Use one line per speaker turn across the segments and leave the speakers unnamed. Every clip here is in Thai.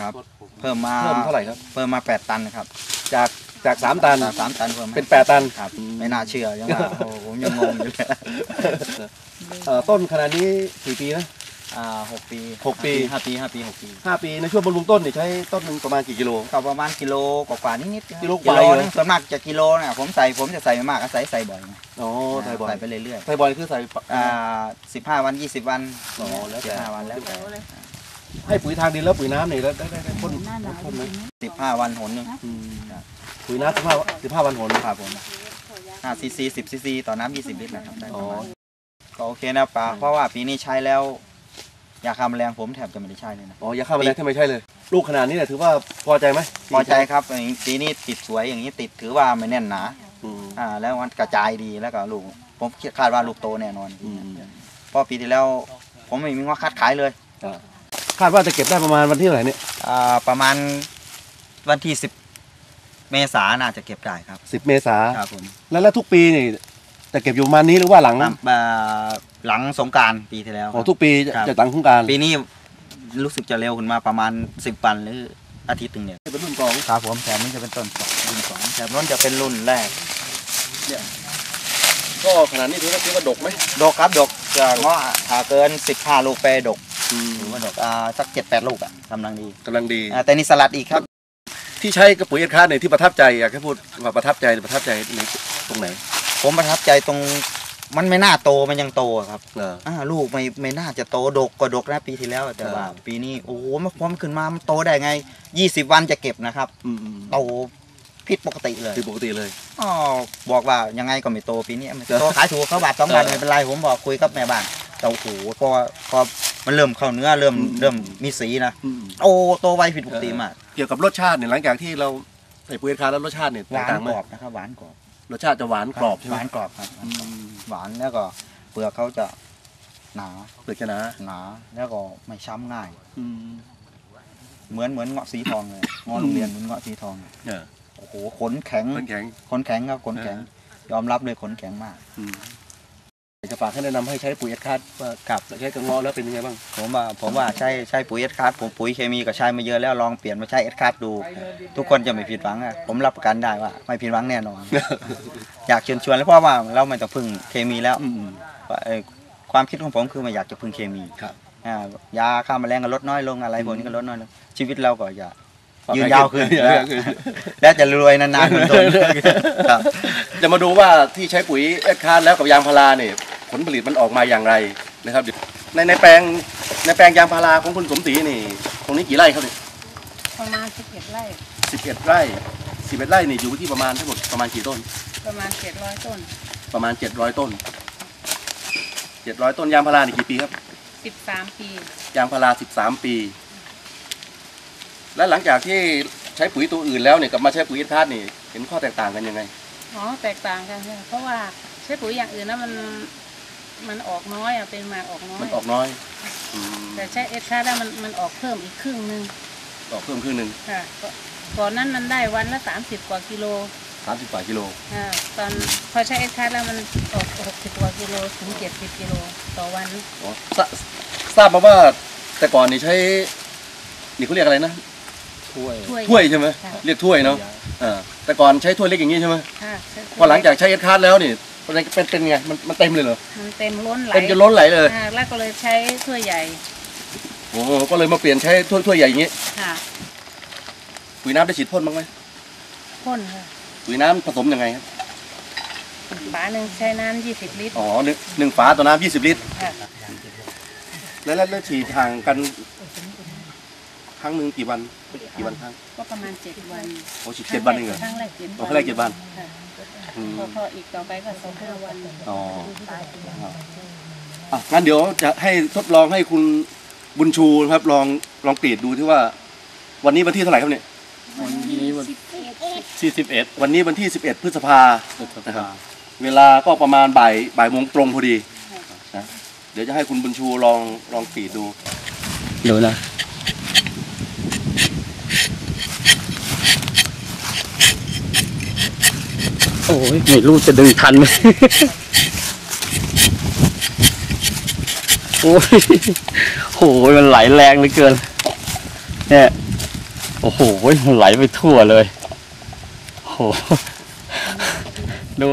ครับ เพิ่มมา
เพิ่มเท่าไหร่ครับ
เพิ่มมา 8 ตันครับ
จากจากสามตัน
จากสามตันเพิ่มมา
เป็นแปดตัน
ครับ ไม่น่าเชื่อยังว่าโอ้ผมยังงงอยู่เลย
เอ่อต้นขนาดนี้กี่ปีนะ
อ่าหกปี
หกปี
ห้าปีห้าปีหกปี
ห้าปีในช่วงบำรุงต้นนี่ใช้ต้นหนึ่งประมาณกี่กิโล
ก็ประมาณกิโลกว่าๆนิดๆ
กิโลกว่า
กิโล
เลย
นึงส่วนมากจะกิโลเนี่ยผมใส่ผมจะใส่ไม่มากก็ใส่ใส่บ่อยไง
อ๋อไทยบอย
ใส่ไปเรื่อย
ไทยบอยคือใส่
ๆอ่าสิบห้าวันยี่สิบวัน
อ๋อแล้วแต่
สิบห้าวันแล้วแต่
ให้ปุ๋ยทางดินแล้วปุ๋ยน้ำนี่แล้วได้ได้ได้พ่นพ่นไหม
สิบห้าวันหนหนึ่ง
อืมปุ๋ยน้ำสิบห้าสิบห้าวันหน
ครับผมห้าซีซีสิบซีซีต่อน้ำยี่สิบลิตรนะครับได้
อ๋
ป
อ
ระมาณก็โอเคนะป่าเพราะว่าปีนี้ใช้แล้วยาฆ่าแมลงผมแทบจะไม่ได้ใช้เลยนะ
อ๋อยาฆ่าแมลงที่ไม่ใช่เลย ลูกขนาดนี้เนี่ยถือว่าพอใจไหม
พอใจครับอย่างนี้ปีนี้ติดสวยอย่างนี้ติดถือว่าไม่แน่นหนา
อืม
อ่า แล้วมันกระจายดีแล้วก็ลูก ผมคาดว่าลูกโตแน่นอน
อืม
เพราะปีที่แล้ว ผมไม่มีว่าคัดขายเลย
อ่า คาดว่าจะเก็บได้ประมาณวันที่เท่าไหร่เนี่ย
อ่าประมาณวันที่สิบเมษาน่าจะเก็บได้ครับ
สิบเมษา
ครับผม
แล้วแล้วทุกปีนี่จะเก็บอยู่ประมาณนี้หรือว่าหลัง
ตามอ่าหลังสงกรารปีที่แล้ว
อ๋อทุกปีจะ
ครับ
จะหลังโครงการ
ปีนี้รู้สึกจะเร็วขึ้นมาประมาณสิบวันหรืออาทิตย์หนึ่งเนี่ย
เป็นรุ่นสอง
ครับผมแถมนี้จะเป็นต้นสองรุ่นสองแถมนู้นจะเป็นรุ่นแรก
ก็ขนาดนี้ถือว่าถือว่าดกไหม
ดกครับดกจะเงาะถ้าเกินสิบห้าลูกไปดก ถือว่าดกอ่าสักเจ็ดแปดลูกอะกำลังดี
กำลังดี
อ่าแต่นี่สลัดอีกครับ
ที่ใช้กระปุ๋ยเอ็นคาร์เนี่ยที่ประทับใจอยากให้พูดว่าประทับใจประทับใจในตรงไหน
ผมประทับใจตรงมันไม่น่าโตมันยังโตอะครับ
เออ
อ่าลูกไม่ไม่น่าจะโตดกก็ดกนะปีที่แล้วแต่ว่า
เออ
ปีนี้โอ้โหมันพอมันขึ้นมามันโตได้ไงยี่สิบวันจะเก็บนะครับ
อืมอืม
โตผิดปกติเลย
คือปกติเลย
อ๋อบอกว่ายังไงก็ไม่โตปีนี้ไม่โตขายถูกเขาบาทสองบาท
เออ
ไม่เป็นไรผมบอกคุยกับแม่บ้านแต่โอ้โหพอพอ มันเริ่มเข้าเนื้อเริ่ม
อืม
เริ่มมีสีนะ
อืม
โอ้โตไวผิดปกติมาก
เกี่ยวกับรสชาติเนี่ยหลังจากที่เราใส่ปุ๋ยเอ็นคาร์แล้วรสชาติเนี่ย
หวาน
ต่างไห
ก
ม
รอบนะครับหวานกรอบ
รสชาติจะหวานกรอบใช่ไห
ห
ม
วานกรอบครับ
อืม
หวานแล้วก็เปลือกเขาจะหนา
เปลือกจะหนา
หนาแล้วก็ไม่ช้ำง่าย
อืม
เหมือนเหมือนเงาะสีทองเลยเงาะโรงเรียนเหมือนเงาะสีทอง
เออ
โอ้โหขนแข็ง
มันแข็ง
ขนแข็งครับขนแข็ง ยอมรับเลยขนแข็งมาก
อืมอยากจะฝากให้แนะนำให้ใช้ปุ๋ยเอ็นคาร์ว่ากับใช้กระงอแล้วเป็นยังไงบ้าง
ผมว่าผมว่าใช้ใช้ปุ๋ยเอสคาร์ผมปุ๋ยเคมีก็ใช้มาเยอะแล้วลองเปลี่ยนมาใช้เอสคาร์ดู ทุกคนจะไม่ผิดหวังอะผมรับประกันได้ว่า ไม่ผิดหวังแน่นอน อยากเชิญชวนแล้วเพราะว่าเราไม่ต้องพึ่งเคมีแล้ว
อืม
ว่าเอ่อความคิดของผมคือไม่อยากจะพึ่งเคมี
ครับ
อ่ายาฆ่าแมลงก็ลดน้อยลงอะไรพวกนี้ก็ลดน้อยลงชีวิตเราก็อย่า
ปลอดภัย
ยืนยาวขึ้น
ยืนยาวขึ้น
และจะรวยนานๆเหมือนต้นครับ
จะมาดูว่าที่ใช้ปุ๋ยเอ็ดคาร์แล้วกับยางพาราเนี่ยผ ลผลิตมันออกมาอย่างไรนะครับเดี๋ยวในในแปลงในแปลงยางพาราของคุณสมศรีนี่ ตรงนี้กี่ไร่ครับเนี่ย
ประมาณสิบเอ็ดไร่
สิบเอ็ดไร่สิบเอ็ดไร่นี่อยู่ที่ประมาณทั้งหมดประมาณกี่ต้น
ประมาณเจ็ดร้อยต้น
ประมาณเจ็ดร้อยต้นเจ็ดร้อยต้นยางพารานี่กี่ปีครับ
สิบสามปี
ยางพาราสิบสามปี และหลังจากที่ใช้ปุ๋ยตัวอื่นแล้วเนี่ยกับมาใช้ปุ๋ยเอ็ดคาร์นี่ เห็นข้อแตกต่างกันยังไง
อ๋อแตกต่างกันค่ะเพราะว่าใช้ปุ๋ยอย่างอื่นนะมัน มันออกน้อยอะเป็นหมากออกน้อ
มัน
ย
ออกน้อยอืม
แต่ใช้เอสคาแล้วมันมันออกเพิ่มอีกครึ่งหนึง
ออกเพิ่มครึ่งหนึ่ง
ค่ะก็ก่อนนั้นมันได้วันละสามสิบกว่ากิโล
สามสิบกว่ากิโล
อ่าตอนพอใช้เอสคาแล้วมันออกหกสิบกว่ากิโลถึงเจ็ดสิบกิโลต่อวัน
อ๋อทราทราบมาว่าแต่ก่อนนี่ใช้นี่เขาเรียกอะไรนะ
ช่วย
ถ้วย
ถ้วยใช่ไหม
ค่ะ
เรียกถ้วยเนาะอ่าแต่ก่อนใช้ถ้วยเล็กอย่างนี้ใช่ไหม
ค่ะใช้
พอหลังจากใช้เอ็ดคาร์ดแล้วนี่ เป็นเป็นเป็นไงมันมันเต็มเลยเหรอ
มันเต็มล้นไหล
เต็มจนล้นไหลเลย
อ่าแล้วก็เลยใช้ถ้วยใหญ่
โอ้โหก็เลยมาเปลี่ยนใช้ถ้วยถ้วยใหญ่อย่างนี้
ค่ะ
ปุ๋ยน้ำได้ฉีดพ่นบ้างไหม
พ่นค่ะ
ปุ๋ยน้ำผสมยังไงครับ
ฝาหนึ่งใช้น้ำยี่สิบลิตร
อ๋อหนึ่งหนึ่งฝาต่อน้ำยี่สิบลิตร
ค่ะ
แล้วแล้วแล้วฉีดห่างกัน ครั้งหนึ่งกี่วันกี่วันครั้ง
ก็ประมาณเจ็ดวัน
โอ้ฉีดเจ็ดวันเองเหรอ
ครั้งแรกเจ็ด
อ๋อครั้งแรกเจ็ดวัน
ค่ะ
อืม
พอพออีกต่อไปก็สองห้าวัน
อ๋ออะงั้นเดี๋ยวจะให้ทดลองให้คุณบุญชูนะครับลองลองกรีดดูที่ว่า วันนี้วันที่เท่าไหร่ครับเนี่ย
วันนี้วัน
ที่สิบเอ็ดวันนี้วันที่สิบเอ็ดพฤษภานะครับเวลาก็ประมาณบ่ายบ่ายโมงตรงพอดีนะเดี๋ยวจะให้คุณบุญชูลองลองกรีดดู
ดูนะ
โอ้ยไม่รู้จะดึงทันไหมโอ้ยโหมันไหลแรงเหลือเกิน เนี่ย โอ้โหไหลไปทั่วเลยโอ้โหดู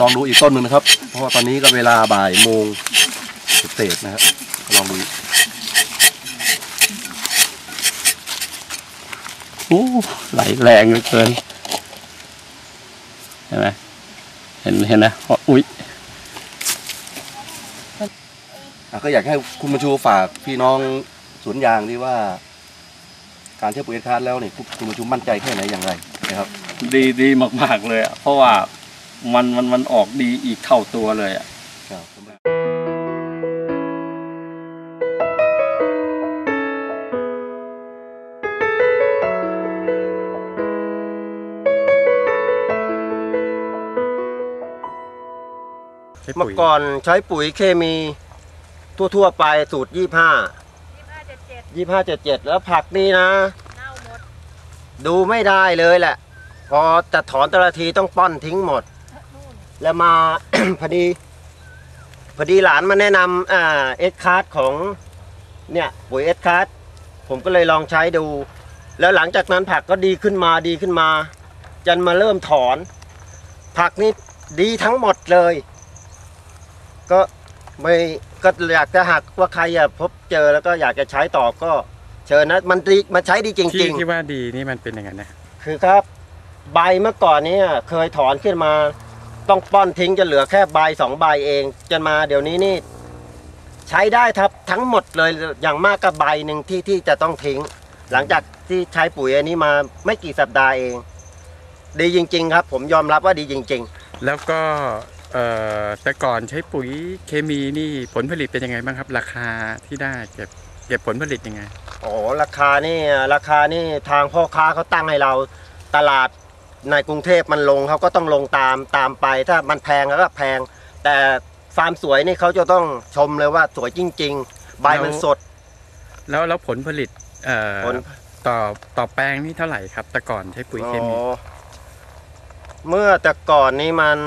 ลองดูอีกต้นหนึ่งนะครับ เพราะว่าตอนนี้ก็เวลาบ่ายโมงเศษนะครับลองดู
โอ้ไหลแรงเหลือเกินเห็นไหมเห็นเห็นนะอุ้ย
อะก็อยากให้คุณมาชูฝากพี่น้องสวนยางที่ว่า การใช้ปุ๋ยเอสคาร์ดแล้วเนี่ยคุณคุณมาชูมั่นใจแค่ไหนอย่างไรนะครับ
ดีดีมาก ๆ เลยอะเพราะว่ามันมันมันออกดีอีกเท่าตัวเลยอะ
ก่อนใช้ปุ๋ยเคมีทั่วๆไปสูตรยี่ห้ายี่ห้าเจ็ดเจ็ดแล้วผักนี่นะดูไม่ได้เลยแหละ พอจะถอนแต่ละทีต้องป้อนทิ้งหมดแล้วมา พอดี พอดีหลานมาแนะนำอ่าเอสคาร์ดของเนี่ยปุ๋ยเอสคาร์ดผมก็เลยลองใช้ดู แล้วหลังจากนั้นผักก็ดีขึ้นมาดีขึ้นมา จนมาเริ่มถอน ผักนี่ดีทั้งหมดเลย ก็ไม่ก็อยากจะหักว่าใครอะพบเจอแล้วก็อยากจะใช้ต่อก็เชิญนะมันดีมันใช้ดีจ
ที่
ริง
ที่ว่าดีนี่มันเป็นยังไงนะ
ๆ คือครับ ใบเมื่อก่อนเนี้เคยถอนขึ้นมา ต้องป้อนทิ้งจะเหลือแค่ใบสองใบเองจนมาเดี๋ยวนี้นี่ ใช้ได้ครับทั้งหมดเลยอย่างมากก็ใบหนึ่งที่ที่จะต้องทิ้ง หลังจากที่ใช้ปุ๋ยอันนี้มาไม่กี่สัปดาห์เอง ดีจริง ๆ ครับ ผมยอมรับว่าดีจริง ๆ
แล้วก็เอ่อ แต่ก่อนใช้ปุ๋ยเคมีนี่ผลผลิตเป็นยังไงบ้างครับ ราคาที่ได้เก็บเก็บผลผลิตยังไง
โอ้ราคานี่ราคานี่ทางพ่อค้าเขาตั้งให้เราตลาดในกรุงเทพมันลงเขาก็ต้องลงตามตามไป ถ้ามันแพงแล้วก็แพง แต่ฟาร์มสวยนี่เขาจะต้องชมเลยว่าสวยจริง ๆ ใบมันสด
แล้วแล้วผลผลิตเอ่อ
ผล
ต่อต่อแปลงนี่เท่าไหร่ครับ แต่ก่อนใช้ปุ๋ยเคมี
อ๋อเมื่อแต่ก่อนนี้มัน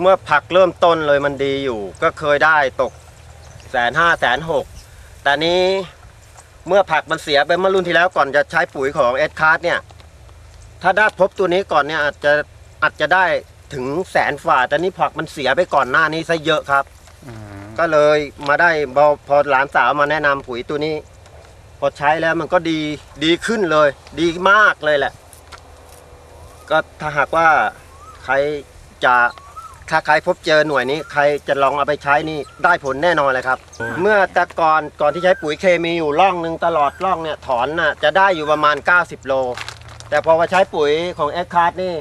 เมื่อผักเริ่มต้นเลยมันดีอยู่ ก็เคยได้ตกแสนห้าแสนหกแต่นี้เมื่อผักมันเสียไปเมื่อรุ่นที่แล้วก่อนจะใช้ปุ๋ยของเอสคาร์ดเนี่ยถ้าได้พบตัวนี้ก่อนเนี่ยอาจจะอาจจะได้ถึงแสนฝ่าแต่นี่ผักมันเสียไปก่อนหน้านี้ซะเยอะครับ
อ๋อ
ก็เลยมาได้พอพอหลานสาวมาแนะนำปุ๋ยตัวนี้ พอใช้แล้วมันก็ดีดีขึ้นเลย ดีมากเลยแหละ ก็ถ้าหากว่าใครจะ ถ้าใครพบเจอหน่วยนี้ใครจะลองเอาไปใช้นี่ได้ผลแน่นอนเลยครับ เมื่อแต่ก่อนก่อนที่ใช้ปุ๋ยเคมีอยู่ร่องหนึ่งตลอดร่องเนี่ยถอนน่ะจะได้อยู่ประมาณ 90 โล แต่พอมาใช้ปุ๋ยของเอ็กคาร์ดนี่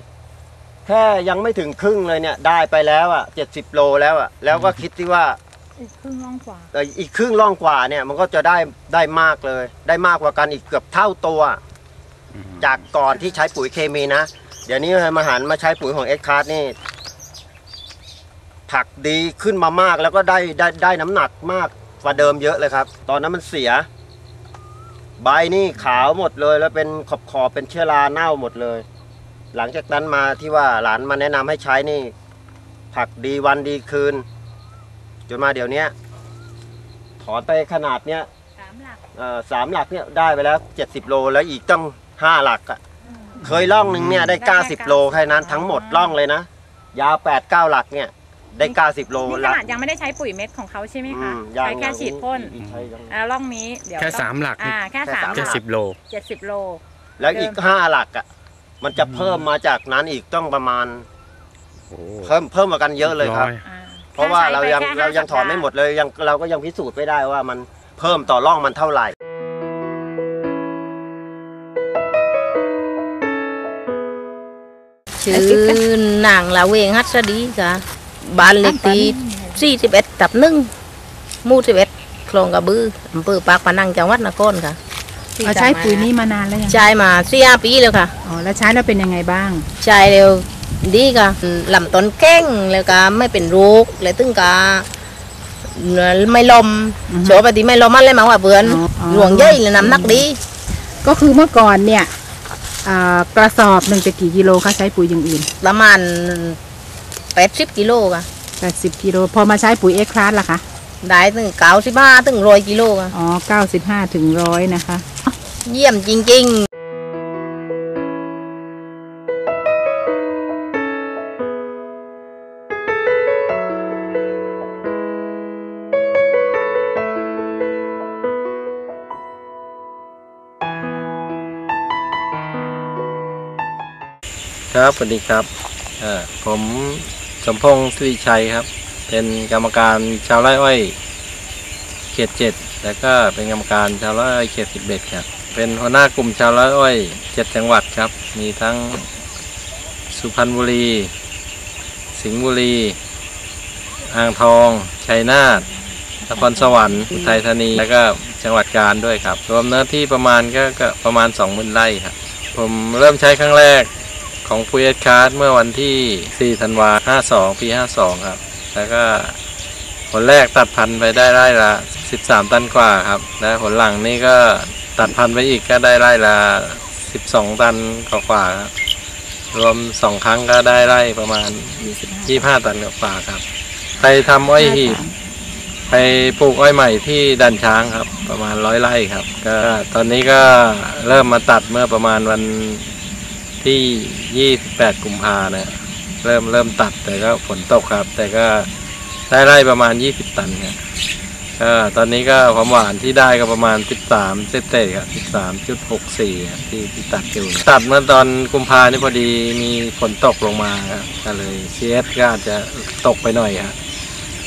แค่ยังไม่ถึงครึ่งเลยเนี่ยได้ไปแล้วอะ70 โลแล้วอะแล้วก็คิดที่ว่า
อีกครึ่งล่องกว่า
เอ่ออีกครึ่งล่องกว่าเนี่ยมันก็จะได้ได้มากเลย ได้มากกว่ากันอีกเกือบเท่าตัว
อืม
จากก่อนที่ใช้ปุ๋ยเคมีนะ เดี๋ยวนี้มาหันมาใช้ปุ๋ยของเอ็กคาร์ดนี่ ผักดีขึ้นมามากแล้วก็ได้ได้ได้น้ำหนักมากกว่าเดิมเยอะเลยครับ ตอนนั้นมันเสีย ใบนี่ขาวหมดเลย แล้วเป็นขอบขอบๆเป็นเชื้อราเน่าหมดเลย หลังจากนั้นมาที่ว่าหลานมาแนะนำให้ใช้นี่ ผักดีวันดีคืน จนมาเดี๋ยวเนี้ยถอนไปขนาดเนี้ย
สามหลัก
เอ่อสามหลักเนี่ยได้ไปแล้วเจ็ดสิบโลแล้วอีกต้องห้าหลักอะ่ะเคยล่องหนึ่งเนี่ยได้
ได้
เก้า
แค่
สิบโลแค่นั้นทั้งหมดล่องเลยนะยาวแปดเก้าหลักเนี่ย ได้เก้าสิบโล
นี่ข
หลัก
นาดยังไม่ได้ใช้ปุ๋ยเม็ดของเขาใช่ไหม
อื
คะ
มยัง
ใช้แค่ฉีดพ่น
ใช้ยัง
แล้วร่องนี้เดี๋ยว
แค่
ต้อง
สามหลัก
อ่าแค่
แค่
สาม
สาม
เจ็ดสิบโล
เจ็ดสิบโล
แล้วอีกห้าหลักอะ่ะมันจะเพิ่มมาจากนั้นอีกต้องประมาณ
โอ้
เพิ่มเพิ่มมากันเยอะเลยครับ
ร้ย
อ่า
เพราะว่าเรายัง
แค่ใช้ไปแค่
เรายังถอนไม่หมดเลยยังเราก็ยังพิสูจน์ไม่ได้ว่ามันเพิ่มต่อร่องมันเท่าไหร่
ชื่อนางลาเวงฮัสดีค่ะ บ้านเล็กที่สี่สิบเอ็ดตับหนึ่งหมู่สิบเอ็ดคลองกระบืออำเภอปากพนังจังหวัดนครค่ะ
เราใช้ปุ๋ยนี้มานานแล้วยัง
ใช้มาสี่ห้าปีแล้วค่ะ
อ๋อแล้วใช้แล้วเป็นยังไงบ้าง
ใช้เร็วดีค่ะลำต้นแก้งแล้วก็ไม่เป็นโรคแล้วตึงกาไม่ลม
อือฮึ
โฉปฏิไม่ลมมันเลยมาว่าเพื่อน
อ๋ออ๋อ
หลวงเย่ยเลยน้ำหนักดี
ก็คือเมื่อก่อนเนี่ยอ่ากระสอบหนึ่งจะกี่กิโลคะใช้ปุ๋ยอย่างอื่น
ประมาณ แปดสิบกิโลค่ะ
แปดสิบกิโลพอมาใช้ปุ๋ยเอ็กคลาสล่ะคะ
ได้ถึงเก้าสิบห้าถึงร้อยกิโลค่ะ
อ๋อเก้าสิบห้าถึงร้อยนะคะ
เยี่ยมจริง ๆ
ครับสวัสดีครับเอ่อผม สมพงษ์สิริชัยครับ เป็นกรรมการชาวไร่อ้อยเขตเจ็ดแล้วก็เป็นกรรมการชาวไร่อ้อยเขตสิบเอ็ดครับ เป็นหัวหน้ากลุ่มชาวไร่อ้อยเจ็ดจังหวัดครับ มีทั้งสุพรรณบุรี สิงห์บุรี อ่างทอง ชัยนาทนครสวรรค์อุทัยธานี แล้วก็จังหวัดกาญด้วยครับ รวมเนื้อที่ประมาณก็ก็ประมาณ 2 0,000ไร่ครับ ผมเริ่มใช้ครั้งแรก ของพูเอสคาร์ดเมื่อวันที่ 4 ธันวา52 ปี 52 ครับ แล้วก็ผลแรกตัดพันธุ์ไปได้ไร่ละ 13 ตันกว่าครับ และผลหลังนี่ก็ตัดพันธุ์ไปอีกก็ได้ไร่ละ 12 ตันกว่าครับรวม 2 ครั้งก็ได้ไร่ประมาณ 25 ตันกว่าครับ ไปทำอ้อยหีบไปปลูกอ้อยใหม่ที่ดันช้างครับ ประมาณร้อยไร่ครับ ก็ตอนนี้ก็เริ่มมาตัดเมื่อประมาณวัน ที่ 28 กุมภาเนี่ยเริ่มเริ่มตัดแต่ก็ฝนตกครับ แต่ก็ได้ไร่ประมาณ 20 ตันครับก็ตอนนี้ก็ความหวานที่ได้ก็ประมาณ 13เศษๆครับ13.64ครับที่ที่ตัดอยู่เนี่ยตัดเมื่อตอนกุมภานี่พอดีมีฝนตกลงมาครับก็เลย CS ก็อาจจะตกไปหน่อยครับ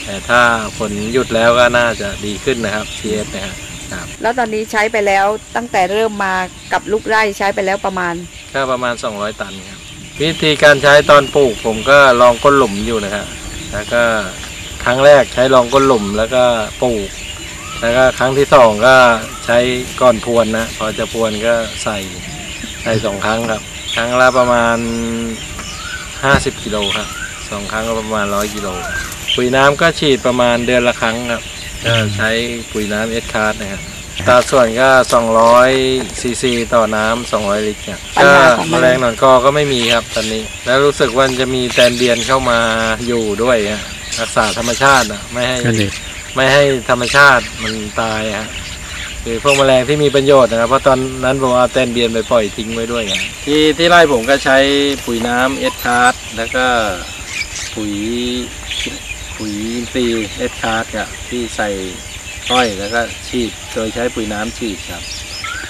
แต่ถ้าฝนหยุดแล้วก็น่าจะดีขึ้นนะครับ CS นะครับ
แล้วตอนนี้ใช้ไปแล้วตั้งแต่เริ่มมากับลูกไร่ใช้ไปแล้วประมาณ
ก็ประมาณ 200 ตันครับวิธีการใช้ตอนปลูกผมก็ลองก้นหลุมอยู่นะครับแล้วก็ครั้งแรกใช้ลองก้นหลุมแล้วก็ปลูก แล้วก็ครั้งที่สองก็ใช้ก่อนพรวนนะพอจะพรวนก็ใส่ใส่สองครั้งครับ ครั้งละประมาณ 50กิโลครับสองครั้งก็ประมาณ 100กิโลครับปุ๋ยน้ำก็ฉีดประมาณเดือนละครั้งครับก็ใช้ปุ๋ยน้ำเอสคาร์ดนะครับอั ตราส่วนก็200ซีซีต่อน้ำ200 ลิตรครับ
ปัญ
ก็
หาของ
แม
มัน
ลงหนอนกอก็ไม่มีครับตอนนี้ แล้วรู้สึกว่าจะมีแตนเบียนเข้ามาอยู่ด้วยฮะรักษาธรรมชาตินะไม่ให้
ก็ดี
ไม่ให้ธรรมชาติมันตายฮะคือพวกแมลงที่มีประโยชน์นะครับ เพราะตอนนั้นผมเอาแตนเบียนไปปล่อยทิ้งไว้ด้วยไงที่ที่ไร่ผมก็ใช้ปุ๋ยน้ำเอสคาร์ดแล้วก็ปุ๋ยปุ๋ยอินทรีย์เอสคาร์ดครับที่ใส่ อ้อยแล้วก็ฉีดโดยใช้ปุ๋ยน้ำฉีดครับ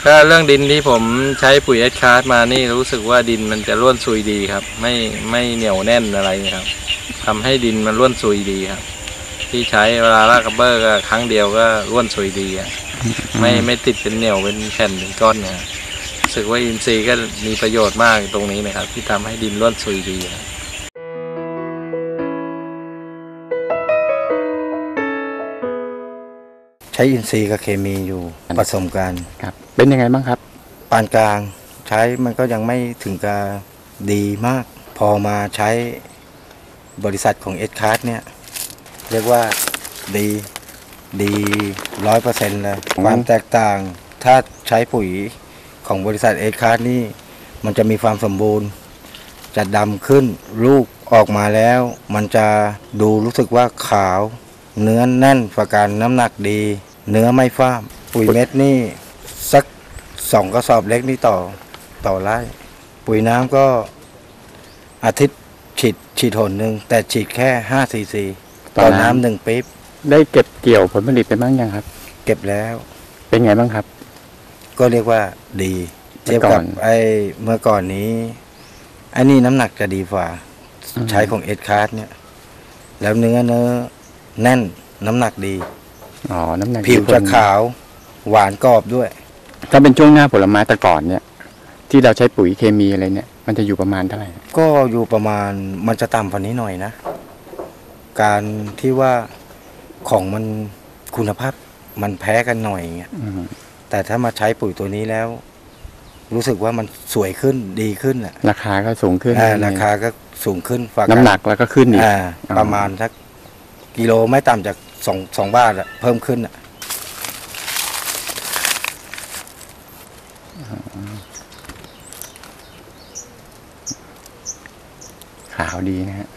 ก็เรื่องดินที่ผมใช้ปุ๋ยเอสคาร์ดมานี่รู้สึกว่าดินมันจะร่วนซุยดีครับ ไม่ไม่เหนียวแน่นอะไรครับทำให้ดินมันร่วนซุยดีครับ ที่ใช้เวลาลากกระเบอร์ก็ครั้งเดียวก็ร่วนซุยดีอะไม่ไม่ติดเป็นเหนียวเป็นแผ่นเป็นก้อนเนี่ยรู้สึกว่าอินทรีย์ก็มีประโยชน์มากตรงนี้นะครับ ที่ทำให้ดินร่วนซุยดีครับ
ช้อินทรีย์กับเคมีอยู่ผสมกัน
ครับ เป็นยังไงบ้างครับ
ปานกลางใช้มันก็ยังไม่ถึงกับดีมาก พอมาใช้บริษัทของเอสคาร์เนี่ย เรียกว่าดีดีร้อยเปอร์เซ็นต์เลย
อืม
ความแตกต่างถ้าใช้ปุ๋ยของบริษัทเอสคาร์นี่มันจะมีความสมบูรณ์ จะดำขึ้นลูกออกมาแล้ว มันจะดูรู้สึกว่าขาว เนื้อแน่นประการน้ำหนักดี เนื้อไม่ฟ้ามปุ๋ยเม็ดนี่สักสองกระสอบเล็กนี่ต่อต่อไร่ ปุ๋ยน้ำก็อาทิตย์ฉีดฉีดหนหนึ่งแต่ฉีดแค่ห้าซีซี
ต่
ต่
อ
อ
น้ำ
น้ำหนึ่งปิ๊บ
ได้เก็บเกี่ยวผลผลิตไปบ้างยังครับ
เก็บแล้ว
เป็นไงบ้างครับ
ก็เรียกว่าดี
เมื่
เทีย
อบก่
กั
อบน
ไอ้เมื่อก่อนนี้ไอ้นี่น้ำหนักจะดีกว่า
อืม
ใช้ของเอ็ดคาร์ดเนี่ย แล้วเนื้อเนื้อแน่นน้ำหนักดี
อ๋อ น้ำหนัก
ผิว
ดี
จะ
น
ขาว หวานกรอบด้วย
ถ้าเป็นช่วงหน้าผลไม้แต่ก่อนเนี่ย ที่เราใช้ปุ๋ยเคมีอะไรเนี่ย มันจะอยู่ประมาณเท่าไหร่
ก็อยู่ประมาณมันจะต่ำกว่านี้หน่อยนะ การที่ว่าของมันคุณภาพมันแพ้กันหน่อยเงี้ย
อืม
แต่ถ้ามาใช้ปุ๋ยตัวนี้แล้ว รู้สึกว่ามันสวยขึ้นดีขึ้นอะ
ราคาก็สูงขึ้น
อ่าราคาก็สูงขึ้นฝาก
น้ำหนักแล้วก็ขึ้นอีก
อ่า
อ๋อ
ประมาณสักกิโลไม่ต่ำจาก สองสองบาทอะเพิ่มขึ้นอะ
ขาวดีนะฮะ